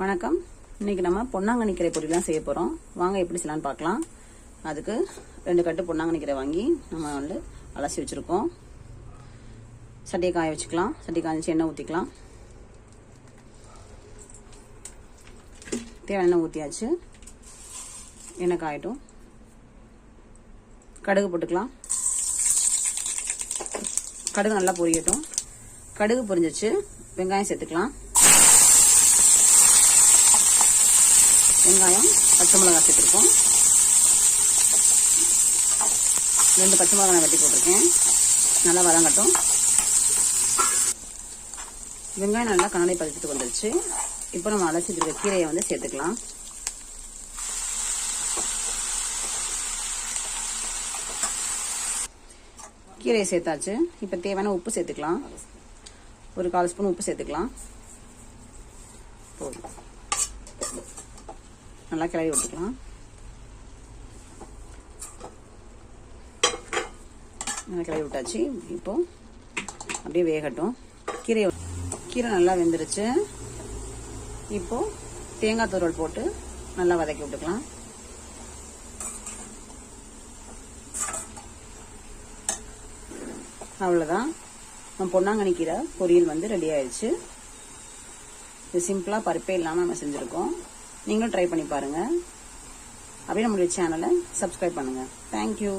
வணக்கம். இன்னைக்கு நம்ம பொன்னாங்கண்ணி கீரை பொடிலாம் தான் செய்ய போகிறோம் வாங்க எப்படி செய்யலான்னு பார்க்கலாம். அதுக்கு ரெண்டு கட்டு பொன்னாங்கண்ணி கீரை வாங்கி நம்ம வந்து அலசி வச்சுருக்கோம். சட்டியை காய வச்சுக்கலாம். சட்டி காய்ச்சி எண்ணெய் ஊற்றிக்கலாம் தேவையான எண்ணெய் ஊற்றியாச்சு எண்ணெய் காயட்டும். கடுகு போட்டுக்கலாம். கடுகு நல்லா பொரியட்டும். கடுகு பொரிஞ்சிச்சு வெங்காயம் சேர்த்துக்கலாம். வெங்காயம் பச்சை மிளகாய் சேர்த்துருக்கோம். ரெண்டு பச்சை மிளகாய் வெட்டி போட்டிருக்கேன். நல்லா வதங்கட்டும். வெங்காயம் நல்லா கண்ணாடி பதிச்சுட்டு வந்துருச்சு. இப்போ நம்ம அலசிட்டு இருக்க கீரையை வந்து சேர்த்துக்கலாம். கீரையை சேர்த்தாச்சு. இப்போ தேவையான உப்பு சேர்த்துக்கலாம். ஒரு கால் ஸ்பூன் உப்பு சேர்த்துக்கலாம். போதும். நல்லா கிளறி விட்டுக்கலாம். நல்லா கிளறி விட்டாச்சு. இப்போ அப்படியே வேகட்டும். கீரை கீரை நல்லா வெந்துருச்சு. இப்போ தேங்காய் துருவல் போட்டு நல்லா வதக்கி விட்டுக்கலாம். அவ்வளோதான் நம்ம பொன்னாங்கண்ணி கீரை பொரியல் வந்து ரெடி ஆயிடுச்சு. இது சிம்பிளாக பருப்பே இல்லாமல் நம்ம செஞ்சுருக்கோம். நீங்களும் ட்ரை பண்ணி பாருங்கள் அப்படியே நம்மளுடைய சேனலை சப்ஸ்கிரைப் பண்ணுங்கள் தேங்க்யூ